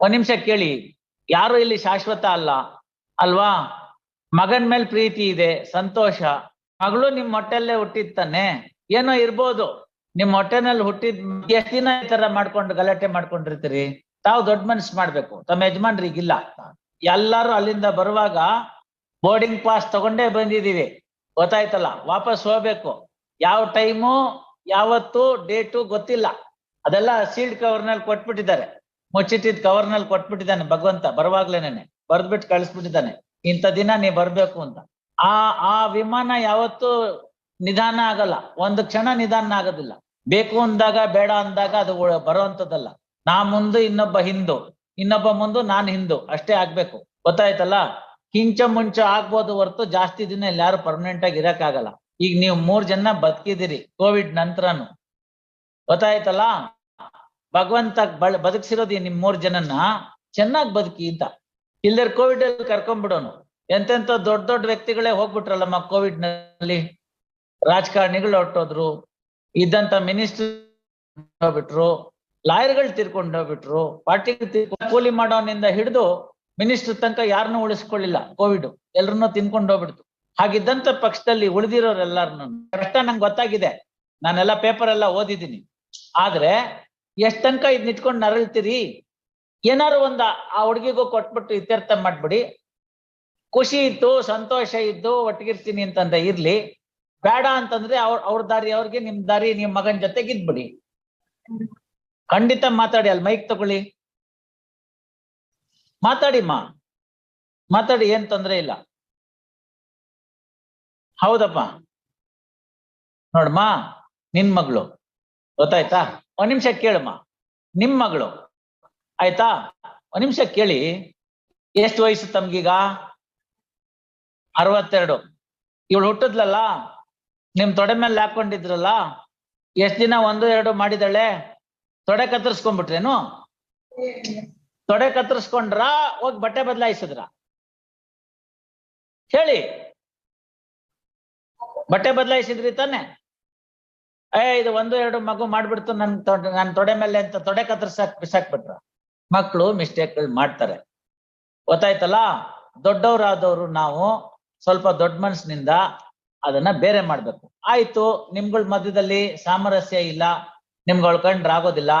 ಒಂದ್ ನಿಮಿಷ ಕೇಳಿ. ಯಾರು ಇಲ್ಲಿ ಶಾಶ್ವತ ಅಲ್ಲ. ಅಲ್ವಾ? ಮಗನ್ ಮೇಲೆ ಪ್ರೀತಿ ಇದೆ, ಸಂತೋಷ. ಮಗಳು ನಿಮ್ ಹೊಟ್ಟೆಲ್ಲೇ ಹುಟ್ಟಿದ್ ತಾನೆ ಏನೋ ಇರ್ಬೋದು. ನಿಮ್ ಹೊಟ್ಟೆನಲ್ಲಿ ಹುಟ್ಟಿದ್ ಎಷ್ಟ್ ದಿನ ಈ ತರ ಮಾಡ್ಕೊಂಡು ಗಲಾಟೆ ಮಾಡ್ಕೊಂಡಿರ್ತೀರಿ? ತಾವು ದೊಡ್ಡ ಮನ್ಸ್ ಮಾಡ್ಬೇಕು. ತಮ್ಮ ಯಜಮಾನ್ರಿಗಿಲ್ಲ. ಎಲ್ಲಾರು ಅಲ್ಲಿಂದ ಬರುವಾಗ ಬೋರ್ಡಿಂಗ್ ಪಾಸ್ ತಗೊಂಡೇ ಬಂದಿದೀವಿ ಗೊತ್ತಾಯ್ತಲ್ಲ? ವಾಪಸ್ ಹೋಗ್ಬೇಕು. ಯಾವ ಟೈಮು, ಯಾವತ್ತು ಡೇಟು ಗೊತ್ತಿಲ್ಲ. ಅದೆಲ್ಲ ಸೀಲ್ಡ್ ಕವರ್ನಲ್ಲಿ ಕೊಟ್ಬಿಟ್ಟಿದ್ದಾರೆ. ಮುಚ್ಚಿಟ್ಟಿದ್ ಕವರ್ನಲ್ಲಿ ಕೊಟ್ಬಿಟ್ಟಿದ್ದಾನೆ ಭಗವಂತ ಬರುವಾಗ್ಲೇನೆ ಬರ್ದ್ಬಿಟ್ಟು ಕಳಿಸ್ಬಿಟ್ಟಿದ್ದಾನೆ. ಇಂಥ ದಿನ ನೀ ಬರ್ಬೇಕು ಅಂತ. ಆ ಆ ವಿಮಾನ ಯಾವತ್ತು ನಿಧಾನ ಆಗಲ್ಲ. ಒಂದು ಕ್ಷಣ ನಿಧಾನ ಆಗೋದಿಲ್ಲ. ಬೇಕು ಅಂದಾಗ, ಬೇಡ ಅಂದಾಗ ಅದು ಬರುವಂತದ್ದಲ್ಲ ನಾ ಮುಂದೆ, ಇನ್ನೊಬ್ಬ ಹಿಂದೂ. ಇನ್ನೊಬ್ಬ ಮುಂದೆ, ನಾನ್ ಹಿಂದೂ. ಅಷ್ಟೇ ಆಗ್ಬೇಕು. ಗೊತ್ತಾಯ್ತಲ್ಲ? ಕಿಂಚ ಮುಂಚ ಆಗ್ಬೋದು ಹೊರತು ಜಾಸ್ತಿ ದಿನ ಇಲ್ಲಿ ಯಾರು ಪರ್ಮನೆಂಟ್ ಆಗಿ ಇರಕ್ಕಾಗಲ್ಲ. ಈಗ ನೀವು ಮೂರ್ ಜನ ಬದುಕಿದಿರಿ ಕೋವಿಡ್ ನಂತರನು. ಗೊತ್ತಾಯ್ತಲ್ಲ? ಭಗವಂತ ಬಳ ಬದುಕ್ಸಿರೋದು ನಿಮ್ ಮೂರ್ ಜನನ್ನ ಚೆನ್ನಾಗ್ ಬದುಕಿ ಅಂತ. ಇಲ್ದರ್ ಕೋವಿಡ್ ಅಲ್ಲಿ ಕರ್ಕೊಂಡ್ಬಿಡೋನು. ಎಂತೆಂತ ದೊಡ್ಡ ದೊಡ್ಡ ವ್ಯಕ್ತಿಗಳೇ ಹೋಗ್ಬಿಟ್ರಲ್ಲಮ್ಮ ಕೋವಿಡ್ನಲ್ಲಿ ರಾಜಕಾರಣಿಗಳು ಹೊಟ್ಟೋದ್ರು ಇದ್ದಂತ ಮಿನಿಸ್ಟರ್ ಹೋಗ್ಬಿಟ್ರು ಲಾಯರ್ಗಳು ತೀರ್ಕೊಂಡು ಹೋಗ್ಬಿಟ್ರು ಪಾರ್ಟಿ ಕೂಲಿ ಮಾಡೋನಿಂದ ಹಿಡಿದು ಮಿನಿಸ್ಟರ್ ತನಕ ಯಾರನ್ನೂ ಉಳಿಸ್ಕೊಳ್ಳಿಲ್ಲ ಕೋವಿಡ್. ಎಲ್ರನ್ನೂ ತಿನ್ಕೊಂಡು ಹೋಗ್ಬಿಡ್ತು. ಹಾಗಿದ್ದಂತ ಪಕ್ಷದಲ್ಲಿ ಉಳಿದಿರೋರೆಲ್ಲಾರನು ಕಷ್ಟ ನಂಗೆ ಗೊತ್ತಾಗಿದೆ. ನಾನೆಲ್ಲ ಪೇಪರ್ ಎಲ್ಲ ಓದಿದ್ದೀನಿ. ಆದ್ರೆ ಎಷ್ಟ್ ತನಕ ಇದ್ ಇಟ್ಕೊಂಡು ನರಳ್ತೀರಿ? ಏನಾರು ಒಂದ ಆ ಹುಡುಗಿಗೂ ಕೊಟ್ಬಿಟ್ಟು ಇತ್ಯರ್ಥ ಮಾಡ್ಬಿಡಿ. ಖುಷಿ ಇತ್ತು, ಸಂತೋಷ ಇದ್ದು ಒಟ್ಟಿಗಿರ್ತೀನಿ ಅಂತಂದ ಇರ್ಲಿ. ಬೇಡ ಅಂತಂದ್ರೆ ಅವ್ರ ಅವ್ರ ದಾರಿ ಅವ್ರಿಗೆ, ನಿಮ್ ದಾರಿ, ನಿಮ್ ಮಗನ್ ಜೊತೆಗೆ ಇದ್ಬಿಡಿ. ಖಂಡಿತ ಮಾತಾಡಿ ಅಲ್ಲಿ ಮೈಕ್ ತಗೊಳ್ಳಿ. ಮಾತಾಡಿ ಮಾ. ಮಾತಾಡಿ, ಏನ್ ತೊಂದ್ರೆ ಇಲ್ಲ. ಹೌದಪ್ಪ. ನೋಡಮ್ಮ ನಿನ್ ಮಗಳು. ಗೊತ್ತಾಯ್ತಾ? ಒಂದ್ ನಿಮಿಷ ಕೇಳಮ್ಮ. ನಿಮ್ ಮಗಳು. ಆಯ್ತಾ? ಒಂದ್ ನಿಮಿಷ ಕೇಳಿ. ಎಷ್ಟು ವಯಸ್ಸು ತಮ್ಗೀಗ? ಅರವತ್ತೆರಡು. ಇವಳು ಹುಟ್ಟದ್ಲಲ್ಲ? ನಿಮ್ ತೊಡೆ ಮೇಲೆ ಹಾಕೊಂಡಿದ್ರಲ್ಲ ಎಷ್ಟ್ ದಿನ ಒಂದು, ಎರಡು ಮಾಡಿದಳೆ ತೊಡೆ ಕತ್ತರಿಸ್ಕೊಂಡ್ಬಿಟ್ರೇನು? ತೊಡೆ ಕತ್ತರಿಸ್ಕೊಂಡ್ರ, ಹೋಗಿ ಬಟ್ಟೆ ಬದಲಾಯಿಸಿದ್ರ? ಹೇಳಿ. ಬಟ್ಟೆ ಬದಲಾಯಿಸಿದ್ರಿ ತಾನೆ? ಏ, ಇದು ಒಂದು, ಎರಡು ಮಗು ಮಾಡ್ಬಿಡ್ತು, ನನ್ ತೊಡೆ ನನ್ ತೊಡೆ ಮೇಲೆ ಅಂತ ತೊಡೆ ಕತ್ರ ಸಾಕ್, ಬಿಸಾಕ್ಬಿಟ್ರ. ಮಕ್ಕಳು ಮಿಸ್ಟೇಕ್ಗಳು ಮಾಡ್ತಾರೆ. ಗೊತ್ತಾಯ್ತಲ್ಲ? ದೊಡ್ಡವರಾದವರು ನಾವು ಸ್ವಲ್ಪ ದೊಡ್ಡ ಮನಸ್ಸಿನಿಂದ ಅದನ್ನ ಬೇರೆ ಮಾಡ್ಬೇಕು. ಆಯ್ತು, ನಿಮ್ಗಳ ಮಧ್ಯದಲ್ಲಿ ಸಾಮರಸ್ಯ ಇಲ್ಲ, ನಿಮ್ಗೆ ಕಂಡ್ರೆ ಆಗೋದಿಲ್ಲ,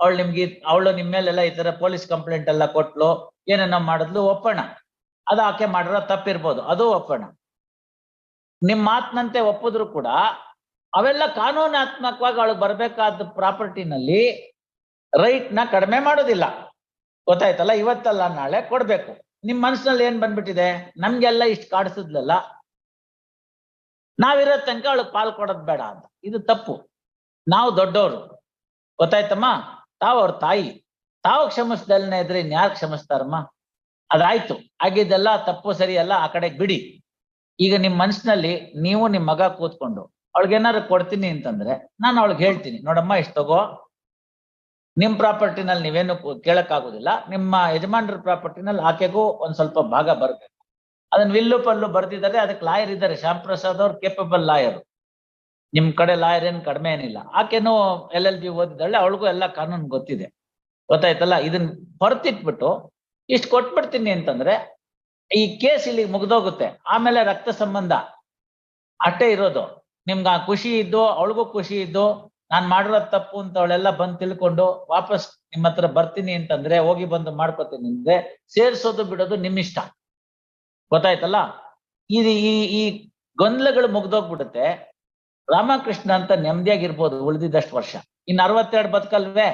ಅವಳು ನಿಮ್ಗೆ, ಅವಳು ನಿಮ್ ಮೇಲೆಲ್ಲ ಈ ತರ ಪೊಲೀಸ್ ಕಂಪ್ಲೇಂಟ್ ಎಲ್ಲ ಕೊಟ್ಲು, ಏನೇನೋ ಮಾಡಿದ್ಲು ಒಪ್ಪೋಣ. ಅದು ಆಕೆ ಮಾಡಿರೋ ತಪ್ಪಿರ್ಬೋದು, ಅದು ಒಪ್ಪೋಣ. ನಿಮ್ ಮಾತಿನಂತೆ ಒಪ್ಪಿದ್ರು ಕೂಡ ಅವೆಲ್ಲ ಕಾನೂನಾತ್ಮಕವಾಗಿ ಅವಳಿಗೆ ಬರಬೇಕಾದ ಪ್ರಾಪರ್ಟಿನಲ್ಲಿ ರೈಟ್ನ ಕಡಿಮೆ ಮಾಡೋದಿಲ್ಲ. ಗೊತ್ತಾಯ್ತಲ್ಲ? ಇವತ್ತಲ್ಲ, ನಾಳೆ ಕೊಡ್ಬೇಕು. ನಿಮ್ ಮನ್ಸಿನಲ್ಲಿ ಏನ್ ಬಂದ್ಬಿಟ್ಟಿದೆ? ನಮ್ಗೆಲ್ಲ ಇಷ್ಟು ಕಾಡಿಸಿದ್ಲಲ್ಲ? ನಾವಿರೋ ತನಕ ಅವಳು ಪಾಲ್ ಕೊಡೋದ್ ಬೇಡ ಅಂತ. ಇದು ತಪ್ಪು. ನಾವು ದೊಡ್ಡವರು ಗೊತ್ತಾಯ್ತಮ್ಮ? ತಾವು ಅವ್ರ ತಾಯಿ. ತಾವು ಕ್ಷಮಿಸ್ದಲ್ನೇ ಇದ್ರೆ ಇನ್ಯಾರು ಕ್ಷಮಿಸ್ತಾರಮ್ಮ? ಅದಾಯ್ತು. ಆಗಿದ್ದೆಲ್ಲ ತಪ್ಪು ಸರಿಯಲ್ಲ, ಆ ಕಡೆ ಬಿಡಿ. ಈಗ ನಿಮ್ ಮನ್ಸಿನಲ್ಲಿ ನೀವು ನಿಮ್ ಮಗ ಕೂತ್ಕೊಂಡು ಅವಳಿಗೇನಾದ್ರು ಕೊಡ್ತೀನಿ ಅಂತಂದ್ರೆ ನಾನು ಅವಳಿಗೆ ಹೇಳ್ತೀನಿ, ನೋಡಮ್ಮ ಇಷ್ಟು ತಗೋ. ನಿಮ್ ಪ್ರಾಪರ್ಟಿನಲ್ಲಿ ನೀವೇನು ಕೇಳಕ್ ಆಗುದಿಲ್ಲ ನಿಮ್ಮ ಯಜಮಾನ್ರ ಪ್ರಾಪರ್ಟಿನಲ್ಲಿ ಆಕೆಗೂ ಒಂದ್ ಸ್ವಲ್ಪ ಭಾಗ ಬರ್ಬೇಕು. ಅದನ್ನ ವಿಲ್ಲು ಪಲ್ಲು ಬರ್ದಿದ್ದಾರೆ ಅದಕ್ಕೆ ಲಾಯರ್ ಇದ್ದಾರೆ ಶ್ಯಾಮ್ ಪ್ರಸಾದ್ ಅವ್ರು ಕೇಪಬಲ್ ಲಾಯರ್. ನಿಮ್ ಕಡೆ ಲಾಯರ್ ಏನ್ ಕಡಿಮೆ ಏನಿಲ್ಲ. ಆಕೆನೂ ಎಲ್ ಎಲ್ ಬಿ ಓದಿದ್ದಾಳೆ, ಅವಳಿಗೂ ಎಲ್ಲ ಕಾನೂನು ಗೊತ್ತಿದೆ. ಗೊತ್ತಾಯ್ತಲ್ಲ? ಇದನ್ನ ಹೊರತಿಟ್ಬಿಟ್ಟು ಇಷ್ಟು ಕೊಟ್ಬಿಡ್ತೀನಿ ಅಂತಂದ್ರೆ ಈ ಕೇಸ್ ಇಲ್ಲಿ ಮುಗ್ದೋಗುತ್ತೆ. ಆಮೇಲೆ ರಕ್ತ ಸಂಬಂಧ ಅಟ್ಟೆ ಇರೋದು. ನಿಮ್ಗೆ ಆ ಖುಷಿ ಇದ್ದು, ಅವಳಿಗೂ ಖುಷಿ ಇದ್ದು, ನಾನ್ ಮಾಡಿರೋ ತಪ್ಪು ಅಂತ ಅವಳೆಲ್ಲ ಬಂದು ತಿಳ್ಕೊಂಡು ವಾಪಸ್ ನಿಮ್ಮ ಹತ್ರ ಬರ್ತೀನಿ ಅಂತಂದ್ರೆ ಹೋಗಿ ಬಂದು ಮಾಡ್ಕೊತೀನಿ ಅಂದ್ರೆ ಸೇರ್ಸೋದು ಬಿಡೋದು ನಿಮ್ಮಿಷ್ಟ ಗೊತ್ತಾಯ್ತಲ್ಲ? ಇದು ಈ ಈ ಗೊಂದಲಗಳು ಮುಗ್ದೋಗ್ಬಿಡುತ್ತೆ. ರಾಮಕೃಷ್ಣ ಅಂತ ನೆಮ್ಮದಿಯಾಗಿರ್ಬೋದು ಉಳಿದಿದ್ದಷ್ಟು ವರ್ಷ. ಇನ್ನು ಅರವತ್ತೆರಡು ಬದುಕಲ್ವೇ?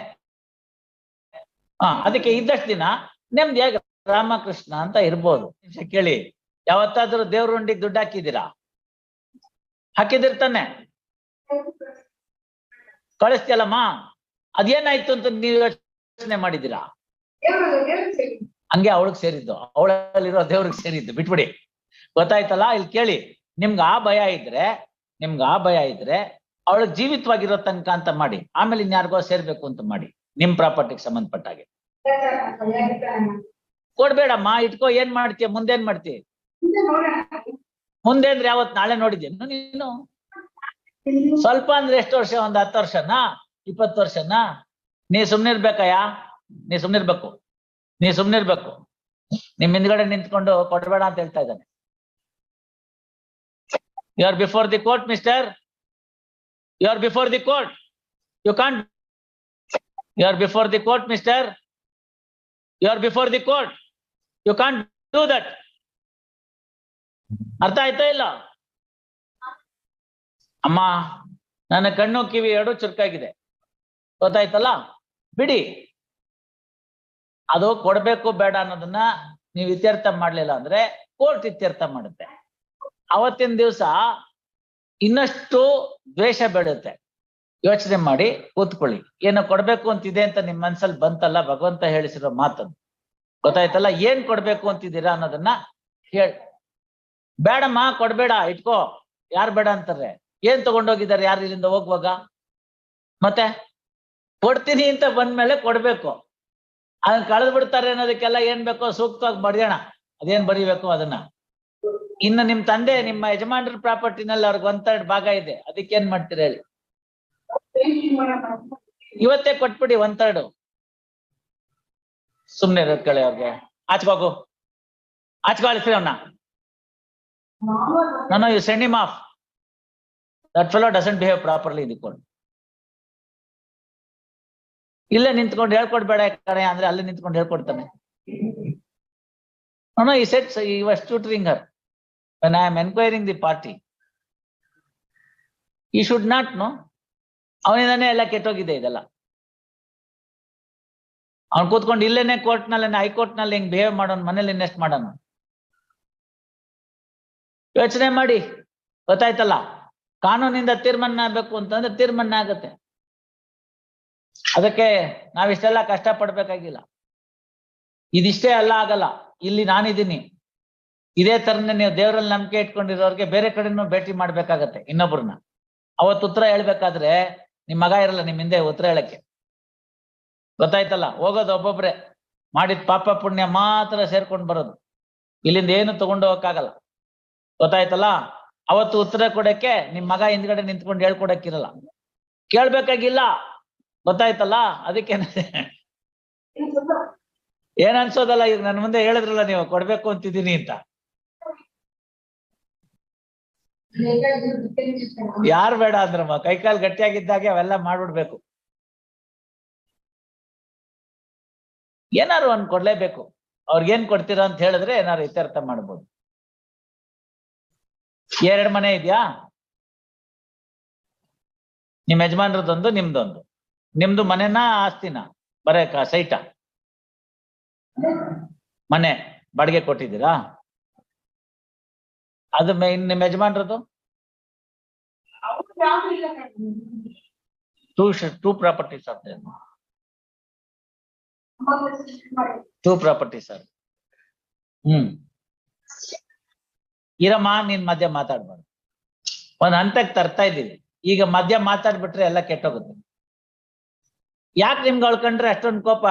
ಹಾ, ಅದಕ್ಕೆ ಇದ್ದಷ್ಟು ದಿನ ನೆಮ್ಮದಿಯಾಗಿ ರಾಮಕೃಷ್ಣ ಅಂತ ಇರ್ಬೋದು. ಕೇಳಿ, ಯಾವತ್ತಾದ್ರೂ ದೇವ್ರ ಉಂಡಿಗೆ ದುಡ್ಡು ಹಾಕಿದ್ದೀರಾ? ಹಾಕಿದಿರ್ತಾನೆ. ಕಳಿಸ್ತಿಯಲ್ಲಮ್ಮ? ಅದೇನಾಯ್ತು ಅಂತ ನೀವು ಯೋಚನೆ ಮಾಡಿದ್ದೀರಾ? ಹಂಗೆ ಅವಳಗ್ ಸೇರಿದ್ದು. ಅವಳಲ್ಲಿರೋ ದೇವ್ರಿಗೆ ಸೇರಿದ್ದು. ಬಿಟ್ಬಿಡಿ. ಗೊತ್ತಾಯ್ತಲ್ಲ? ಇಲ್ಲಿ ಕೇಳಿ. ನಿಮ್ಗೆ ಆ ಭಯ ಇದ್ರೆ, ನಿಮ್ಗೆ ಆ ಭಯ ಇದ್ರೆ ಅವಳಗ್ ಜೀವಿತವಾಗಿರೋ ತನಕ ಅಂತ ಮಾಡಿ. ಆಮೇಲೆ ಇನ್ಯಾರಿಗೋ ಸೇರ್ಬೇಕು ಅಂತ ಮಾಡಿ. ನಿಮ್ ಪ್ರಾಪರ್ಟಿಗೆ ಸಂಬಂಧಪಟ್ಟ ಹಾಗೆ ಕೊಡ್ಬೇಡಮ್ಮ. ಇಟ್ಕೋ. ಏನ್ ಮಾಡ್ತೀಯ? ಮುಂದೇನ್ ಮಾಡ್ತೀಯ? ಮುಂದೆ ಅಂದ್ರೆ ಯಾವತ್ ನಾಳೆ ನೋಡಿದ್ಯೇನು ನೀನು? ಸ್ವಲ್ಪ ಅಂದ್ರೆ ಎಷ್ಟು ವರ್ಷ? ಒಂದ್ ಹತ್ತು ವರ್ಷನಾ? ಇಪ್ಪತ್ತು ವರ್ಷನಾ? ನೀ ಸುಮ್ನಿರ್ಬೇಕಯ್ಯ ನೀ ಸುಮ್ನಿರ್ಬೇಕು ನೀ ಸುಮ್ನಿರ್ಬೇಕು ನಿಮ್ ಹಿಂದ್ಗಡೆ ನಿಂತ್ಕೊಂಡು ಕೊಡಬೇಡ ಅಂತ ಹೇಳ್ತಾ ಇದ್ದಾನೆ. You are before the court mister you are before the court you can't you are before the court mister you are before the court you can't do that ಅರ್ಥ ಆಯ್ತಾ ಇಲ್ಲ? ಅಮ್ಮ, ನನ್ನ ಕಣ್ಣು ಕಿವಿ ಎರಡು ಚುರುಕಾಗಿದೆ. ಗೊತ್ತಾಯ್ತಲ್ಲ? ಬಿಡಿ. ಅದು ಕೊಡ್ಬೇಕು ಬೇಡ ಅನ್ನೋದನ್ನ ನೀವು ಇತ್ಯರ್ಥ ಮಾಡ್ಲಿಲ್ಲ ಅಂದ್ರೆ ಕೋರ್ಟ್ ಇತ್ಯರ್ಥ ಮಾಡುತ್ತೆ. ಅವತ್ತಿನ ದಿವಸ ಇನ್ನಷ್ಟು ದ್ವೇಷ ಬೆಳೆಯುತ್ತೆ ಯೋಚನೆ ಮಾಡಿ ಕೂತ್ಕೊಳ್ಳಿ. ಏನೋ ಕೊಡ್ಬೇಕು ಅಂತಿದೆ ಅಂತ ನಿಮ್ ಮನ್ಸಲ್ಲಿ ಬಂತಲ್ಲ ಭಗವಂತ ಹೇಳಿಸಿರೋ ಮಾತನ್ನು ಗೊತ್ತಾಯ್ತಲ್ಲ? ಏನ್ ಕೊಡ್ಬೇಕು ಅಂತಿದ್ದೀರಾ ಅನ್ನೋದನ್ನ ಹೇಳ್. ಬೇಡಮ್ಮ, ಕೊಡ್ಬೇಡ, ಇಟ್ಕೋ. ಯಾರು ಬೇಡ ಅಂತಾರೆ? ಏನ್ ತಗೊಂಡೋಗಿದ್ದಾರೆ ಯಾರು ಇಲ್ಲಿಂದ ಹೋಗುವಾಗ? ಮತ್ತೆ? ಕೊಡ್ತೀನಿ ಅಂತ ಬಂದ್ಮೇಲೆ ಕೊಡ್ಬೇಕು. ಅದನ್ನ ಕಳೆದ್ ಬಿಡ್ತಾರೆ ಅನ್ನೋದಕ್ಕೆಲ್ಲ ಏನ್ ಬೇಕೋ ಸೂಕ್ತವಾಗಿ ಬರೆಯೋಣ. ಅದೇನ್ ಬರೀಬೇಕು ಅದನ್ನ? ಇನ್ನು ನಿಮ್ ತಂದೆ, ನಿಮ್ಮ ಯಜಮಾನ್ರ ಪ್ರಾಪರ್ಟಿನಲ್ಲಿ ಅವ್ರಿಗೆ ಒಂದ್ ತರ್ಡ್ ಭಾಗ ಇದೆ. ಅದಕ್ಕೆ ಏನ್ ಮಾಡ್ತೀರ ಹೇಳಿ? ಇವತ್ತೇ ಕೊಟ್ಬಿಡಿ ಒಂದ್ ತರ್ಡು ಸುಮ್ನೆ ಇರೋದ್ಕಳಿ ಅವ್ರಿಗೆ. ಆಚ್ಕೋಗು ಆಚ್ಕೊಳಿಸ್ರಿ ಅವನ್ನ ನಾನು you send him off that fellow behave behave properly the court. ಇಲ್ಲೇ ನಿಂತ್ಕೊಂಡು ಹೇಳ್ಕೊಡ್ಬೇಡ ಕಣೆ, ಅಂದ್ರೆ ಅಲ್ಲೇ ನಿಂತ್ಕೊಂಡು ಹೇಳ್ಕೊಡ್ತಾನೆ. He said he was tutoring her I am enquiring the party he should not know ಅವನಿಂದಾನೆ ಎಲ್ಲ ಕೆಟ್ಟೋಗಿದೆ ಇದೆಲ್ಲ. ಅವ್ನು ಕೂತ್ಕೊಂಡು ಇಲ್ಲೇನೆ ಕೋರ್ಟ್ ಹೈಕೋರ್ಟ್ನಲ್ಲಿ ಹೈಕೋರ್ಟ್ನಲ್ಲಿ ಹಿಂಗ್ ಬಿಹೇವ್ ಮಾಡೋನ್, ಮನೇಲಿ ಇನ್ವೆಸ್ಟ್ ಮಾಡೋಣ ಯೋಚನೆ ಮಾಡಿ. ಗೊತ್ತಾಯ್ತಲ್ಲ? ಕಾನೂನಿಂದ ತೀರ್ಮಾನ ಆಗ್ಬೇಕು ಅಂತಂದ್ರೆ ತೀರ್ಮಾನ ಆಗತ್ತೆ. ಅದಕ್ಕೆ ನಾವಿಷ್ಟೆಲ್ಲ ಕಷ್ಟ ಪಡ್ಬೇಕಾಗಿಲ್ಲ ಇದಿಷ್ಟೇ ಅಲ್ಲ, ಆಗಲ್ಲ. ಇಲ್ಲಿ ನಾನಿದ್ದೀನಿ. ಇದೇ ತರನೇ ನೀವು ದೇವರಲ್ಲಿ ನಂಬಿಕೆ ಇಟ್ಕೊಂಡಿರೋರ್ಗೆ ಬೇರೆ ಕಡೆನೂ ಭೇಟಿ ಮಾಡ್ಬೇಕಾಗತ್ತೆ ಇನ್ನೊಬ್ರನ್ನ. ಅವತ್ತು ಉತ್ತರ ಹೇಳ್ಬೇಕಾದ್ರೆ ನಿಮ್ ಮಗ ಇರಲ್ಲ, ನಿಮ್ ಹಿಂದೆ ಉತ್ತರ ಹೇಳಕ್ಕೆ. ಗೊತ್ತಾಯ್ತಲ್ಲ? ಹೋಗೋದು ಒಬ್ಬೊಬ್ರೆ. ಮಾಡಿದ ಪಾಪ ಪುಣ್ಯ ಮಾತ್ರ ಸೇರ್ಕೊಂಡು ಬರೋದು. ಇಲ್ಲಿಂದ ಏನು ತಗೊಂಡು ಹೋಗಕ್ಕಾಗಲ್ಲ. ಗೊತ್ತಾಯ್ತಲ್ಲ? ಅವತ್ತು ಉತ್ತರ ಕೊಡಕ್ಕೆ ನಿಮ್ ಮಗ ಹಿಂದ್ಗಡೆ ನಿಂತ್ಕೊಂಡು ಹೇಳ್ಕೊಡಕ್ಕಿರಲ್ಲ. ಕೇಳ್ಬೇಕಾಗಿಲ್ಲ? ಗೊತ್ತಾಯ್ತಲ್ಲ? ಅದಕ್ಕೆ ಏನ್ ಅನ್ಸೋದಲ್ಲ? ಈಗ ನನ್ ಮುಂದೆ ಹೇಳಿದ್ರಲ್ಲ ನೀವು, ಕೊಡ್ಬೇಕು ಅಂತಿದ್ದೀನಿ ಅಂತ. ಯಾರು ಬೇಡ ಅಂದ್ರಮ್ಮ ಕೈಕಾಲು ಗಟ್ಟಿಯಾಗಿದ್ದಾಗೆ ಅವೆಲ್ಲ ಮಾಡ್ಬಿಡ್ಬೇಕು. ಏನಾರು ಒಂದ್ ಕೊಡ್ಲೇಬೇಕು. ಅವ್ರಿಗೇನ್ ಕೊಡ್ತೀರಾ ಅಂತ ಹೇಳಿದ್ರೆ ಏನಾರು ಇತ್ಯರ್ಥ ಮಾಡ್ಬೋದು. ಎರಡ್ ಮನೆ ಇದೆಯಾ? ನಿಮ್ ಯಜಮಾನ್ರದೊಂದು ನಿಮ್ದೊಂದು. ನಿಮ್ದು ಮನೆನಾ, ಆಸ್ತಿನ? ಬರೇ ಸೈಟ. ಮನೆ, ಬಾಡಿಗೆ ಕೊಟ್ಟಿದ್ದೀರಾ? ಅದು ನಿಮ್ ಯಜಮಾನ್ರದ್ದು? Two two property sir two property sir hmm. ಇರಮ್ಮ ನೀನ್ ಮಧ್ಯ ಮಾತಾಡ್ಬಾರ್ದು. ಒಂದ್ ಹಂತಕ್ಕೆ ತರ್ತಾ ಇದ್ದೀವಿ. ಈಗ ಮಧ್ಯ ಮಾತಾಡ್ಬಿಟ್ರೆ ಎಲ್ಲ ಕೆಟ್ಟೋಗುತ್ತೆ. ಯಾಕೆ ನಿಮ್ಗೆ ಅಳ್ಕೊಂಡ್ರೆ ಅಷ್ಟೊಂದು ಕೋಪ?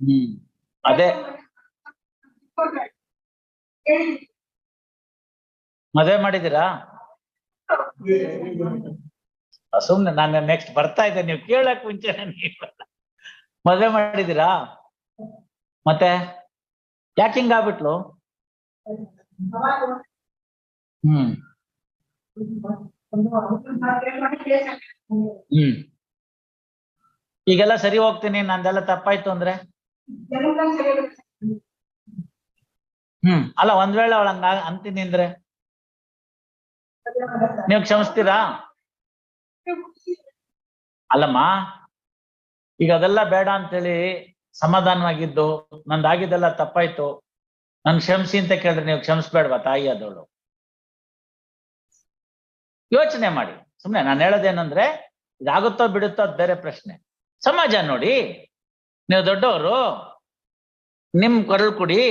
ಹ್ಮ್. ಅದೇ. ಮದುವೆ ಮಾಡಿದೀರಾ ಸುಮ್ನೆ ನಾನು ನೆಕ್ಸ್ಟ್ ಬರ್ತಾ ಇದ್ದೆ ನೀವು ಕೇಳಕ್ ಮುಂಚೆ ನೀವು ಮದ್ವೆ ಮಾಡಿದೀರಾ ಮತ್ತೆ? ಯಾಕೆ ಹಿಂಗಾಗ್ಬಿಟ್ಲು? ಹ್ಮ್. ಹ್ಮ್. ಈಗೆಲ್ಲ ಸರಿ ಹೋಗ್ತೀನಿ, ನಂದೆಲ್ಲ ತಪ್ಪಾಯ್ತು ಅಂದ್ರೆ? ಹ್ಮ್. ಅಲ್ಲ, ಒಂದ್ ವೇಳೆ ಅವಳ ಅಂತೀನಿ ಅಂದ್ರೆ? ನೀವು ಕ್ಷಮಿಸ್ತೀರಾ? ಅಲ್ಲಮ್ಮ, ಈಗ ಅದೆಲ್ಲ ಬೇಡ ಅಂತೇಳಿ ಸಮಾಧಾನವಾಗಿದ್ದು, ನಂದಾಗಿದ್ದೆಲ್ಲ ತಪ್ಪಾಯ್ತು. ನನ್ ಕ್ಷಮಿಸಿ ಅಂತ ಕೇಳಿದ್ರೆ ನೀವು ಕ್ಷಮಿಸ್ಬೇಡ್ವಾ ತಾಯಿ ಆದವಳು? ಯೋಚನೆ ಮಾಡಿ. ಸುಮ್ನೆ ನಾನು ಹೇಳೋದೇನಂದ್ರೆ, ಇದಾಗುತ್ತೋ ಬಿಡುತ್ತೋ ಅದು ಬೇರೆ ಪ್ರಶ್ನೆ. ಸಮಾಜ ನೋಡಿ, ನೀವು ದೊಡ್ಡವರು, ನಿಮ್ ಕೊರಳು ಕುಡಿ.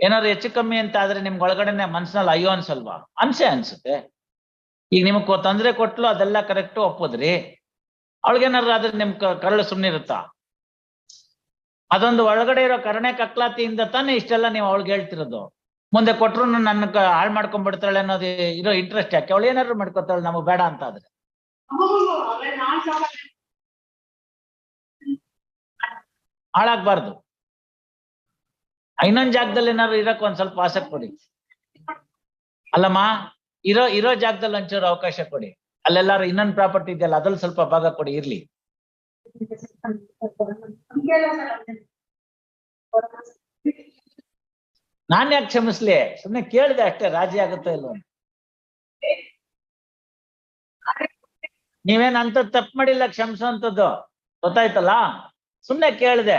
ಏನಾದ್ರು ಹೆಚ್ಚು ಕಮ್ಮಿ ಅಂತ ಆದ್ರೆ ನಿಮ್ಗೆ ಒಳಗಡೆನೆ ಮನ್ಸಿನಲ್ಲಿ ಅಯ್ಯೋ ಅನ್ಸಲ್ವಾ? ಅನ್ಸೆ ಅನ್ಸುತ್ತೆ. ಈಗ ನಿಮ್ಗ್ ತೊಂದರೆ ಕೊಟ್ಲು ಅದೆಲ್ಲ ಕರೆಕ್ಟ್ ಒಪ್ಪದ್ರಿ. ಅವಳಿಗೇನಾದ್ರು ಆದ್ರೆ ನಿಮ್ ಕರಳು ಸುಮ್ಮನೆ ಇರುತ್ತಾ? ಅದೊಂದು ಒಳಗಡೆ ಇರೋ ಕರುಣೆ ಕಕ್ಲಾತಿಯಿಂದ ತಾನೇ ಇಷ್ಟೆಲ್ಲ ನೀವು ಅವಳಿಗೆ ಹೇಳ್ತಿರೋದು. ಮುಂದೆ ಕೊಟ್ರು ನನ್ನ ಹಾಳು ಮಾಡ್ಕೊಂಡ್ಬಿಡ್ತಾಳೆ ಅನ್ನೋದು ಇರೋ ಇಂಟ್ರೆಸ್ಟ್ ಯಾಕೆ? ಅವಳು ಏನಾದ್ರು ಮಾಡ್ಕೊತಾಳೆ ನಮಗ್ ಬೇಡ ಅಂತ ಆದ್ರೆ ಹಾಳಾಗ್ಬಾರ್ದು. ಇನ್ನೊಂದ್ ಜಾಗದಲ್ಲಿ ಏನಾದ್ರು ಇರಕ್ ಒಂದ್ ಸ್ವಲ್ಪ ಆಸಕ್ತಿ ಕೊಡಿ ಅಲ್ಲಮ್ಮ? ಇರೋ ಇರೋ ಜಾಗದಲ್ಲಿ ಒಂಚೂರು ಅವಕಾಶ ಕೊಡಿ. ಅಲ್ಲೆಲ್ಲಾರು ಇನ್ನೊಂದು ಪ್ರಾಪರ್ಟಿ ಇದೆಯಲ್ಲ, ಅದ್ರಲ್ಲಿ ಸ್ವಲ್ಪ ಭಾಗ ಕೊಡಿ, ಇರ್ಲಿ. ನಾನ್ ಯಾಕೆ ಕ್ಷಮಿಸ್ಲಿ? ಸುಮ್ನೆ ಕೇಳಿದೆ ಅಷ್ಟೇ, ರಾಜಿ ಆಗುತ್ತೋ ಇಲ್ವೋ. ನೀವೇನ್ ಅಂತ ತಪ್ಪು ಮಾಡಿಲ್ಲ ಕ್ಷಮಿಸುವಂಥದ್ದು ಗೊತ್ತಾಯ್ತಲ್ಲ? ಸುಮ್ನೆ ಕೇಳಿದೆ.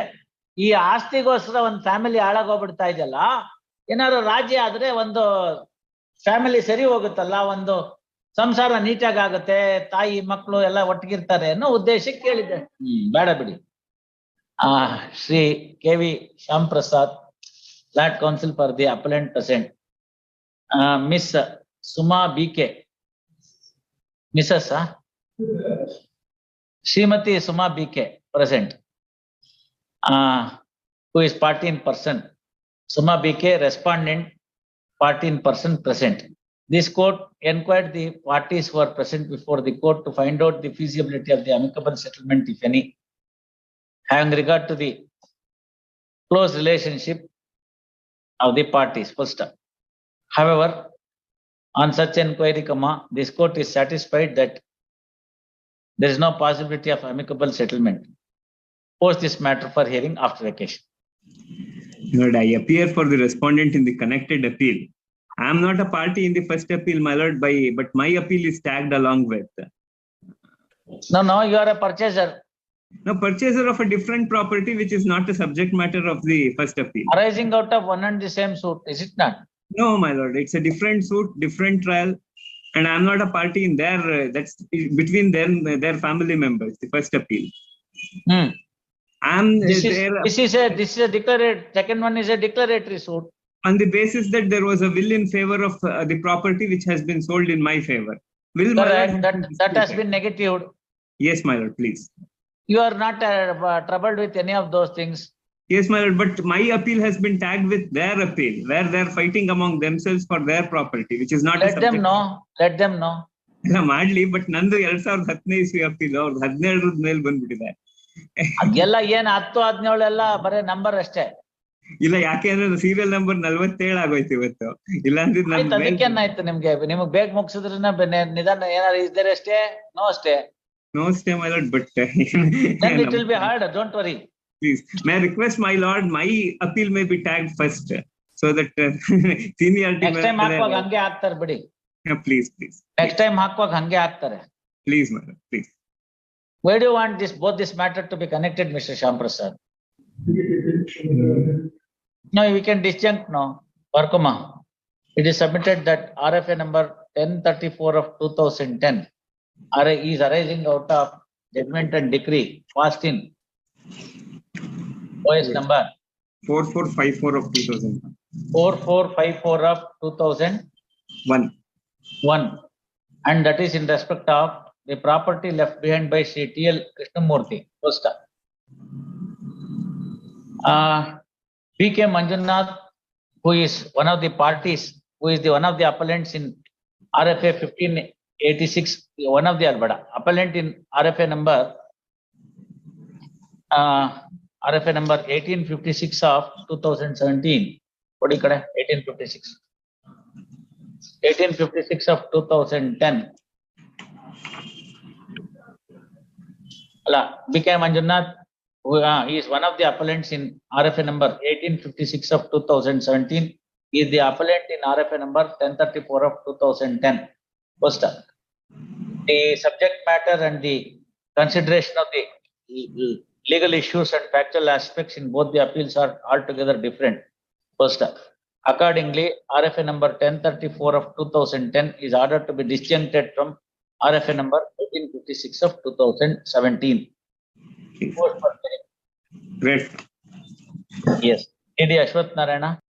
ಈ ಆಸ್ತಿಗೋಸ್ಕರ ಒಂದ್ ಫ್ಯಾಮಿಲಿ ಹಾಳಾಗೋಗ್ಬಿಡ್ತಾ ಇದೆಯಲ್ಲ, ಏನಾದ್ರು ರಾಜಿ ಆದ್ರೆ ಒಂದು ಫ್ಯಾಮಿಲಿ ಸರಿ ಹೋಗುತ್ತಲ್ಲ ಒಂದು ಸಂಸಾರ ನೀಟಾಗಿ ಆಗುತ್ತೆ ತಾಯಿ ಮಕ್ಕಳು ಎಲ್ಲ ಒಟ್ಟಿಗಿರ್ತಾರೆ ಅನ್ನೋ ಉದ್ದೇಶಕ್ಕೆ ಕೇಳಿದ್ದೆ. ಹ್ಮ್ ಬೇಡ ಬಿಡಿ. ಆ Shri K V Shyam Prasad flat counsel for the appellant present miss Suma B K Mrs Shrimati Suma B K present. Who is party in person Suma B K respondent party in person present. This court enquired the parties who are present before the court to find out the feasibility of the amicable settlement, if any, having regard to the close relationship of the parties, first stop. However, on such inquiry, this court is satisfied that there is no possibility of amicable settlement. Post this matter for hearing after vacation. Lord, I appear for the respondent in the connected appeal. I am not a party in the first appeal, my lord, by, but my appeal is tagged along with. No, no, you are a purchaser No purchaser of a different property which is not the subject matter of the first appeal. arising out of one and the same suit, is it not? No, my lord, it's a different suit, different trial. And I am not a party in their, uh, that's between them, their family members, the first appeal. Hmm. I am This is, there this is a, this is a declared, second one is a declaratory suit. on the basis that there was a will in favor of uh, the property which has been sold in my favor. Will my lord Correct, have that, been that has disputed? been negatived. Yes, my lord, please. You are not uh, troubled with any of those things. Yes, my lord, but my appeal has been tagged with their appeal, where they're fighting among themselves for their property, which is not. a Let them subject- know, let them know. ಎಲ್ಲ ಮಾಡ್ಲಿ but ನಂದು ಎರಡ್ ಸಾವಿರದ ಹದಿನೈದು ಇಸ್ವಿ appeal ಅವ್ರದ್ದು ಹದಿನೇಳರದ ಮೇಲೆ ಬಂದ್ಬಿಟ್ಟಿದೆ ಎಲ್ಲ ಏನ್ ಹತ್ತು ಹದಿನೇಳು ಎಲ್ಲ ಬರೇ ನಂಬರ್ ಅಷ್ಟೇ. ಇಲ್ಲ ಯಾಕೆ ಅಂದ್ರೆ ಸೀರಿಯಲ್ ನಂಬರ್ ನಲ್ವತ್ತೇಳು ಆಗೋಯ್ತು ಇವತ್ತು ಇಲ್ಲ ಅಂದ್ರೆ ನಿಮ್ಗೆ ನಿಮಗ್ ಬೇಗ ಮುಗಿಸಿದ್ರೆ ನಿಧಾನ ಏನಾರು ಇದ್ದಾರೆ ಅಷ್ಟೇ ನೋ ಅಷ್ಟೇ ನೋ ಅಷ್ಟೇ my lord but it will be hard don't worry. Please my request my lord my appeal may be tag first so that Next time ಹಾಕುವಾಗ ಹಂಗೆ ಹಾಕ್ತಾರೆ ಬಿಡಿ. ಪ್ಲೀಸ್ ಪ್ಲೀಸ್ ನೆಕ್ಸ್ಟ್ ಟೈಮ್ ಹಾಕುವಾಗ ಹಂಗೆ ಹಾಕ್ತಾರೆ. Please madam please Where do you want this both this matter to be connected, Mr. Shamprasad? No, we can disjunct now. Varkuma. It is submitted that RFA number 1034 of 2010 is arising out of judgment and decree passed in OS number 4454 of 2000. 4454 of 2001. One. One. And that is in respect of the property left behind by CTL Krishnamurti, Krishnamurthy, first uh, B.K. Manjunath, who is one of the parties, who is the one of the appellants in RFA 1586, one of the Alberta, appellant in RFA number uh, RFA number 1856 of 2017. What do you call 1856? 1856 of 2010. Allah, BK Manjunath, who, uh, he is one of the appellants in RFA number 1856 of 2017. He is the appellant in RFA number 1034 of 2010. Poster. The subject matter and the consideration of the legal issues and factual aspects in both the appeals are altogether different. Poster. Accordingly, RFA number 1034 of 2010 is ordered to be disjuncted from RFA number 1856 of 2017. Great. Yes. AD Ashwath Narayana.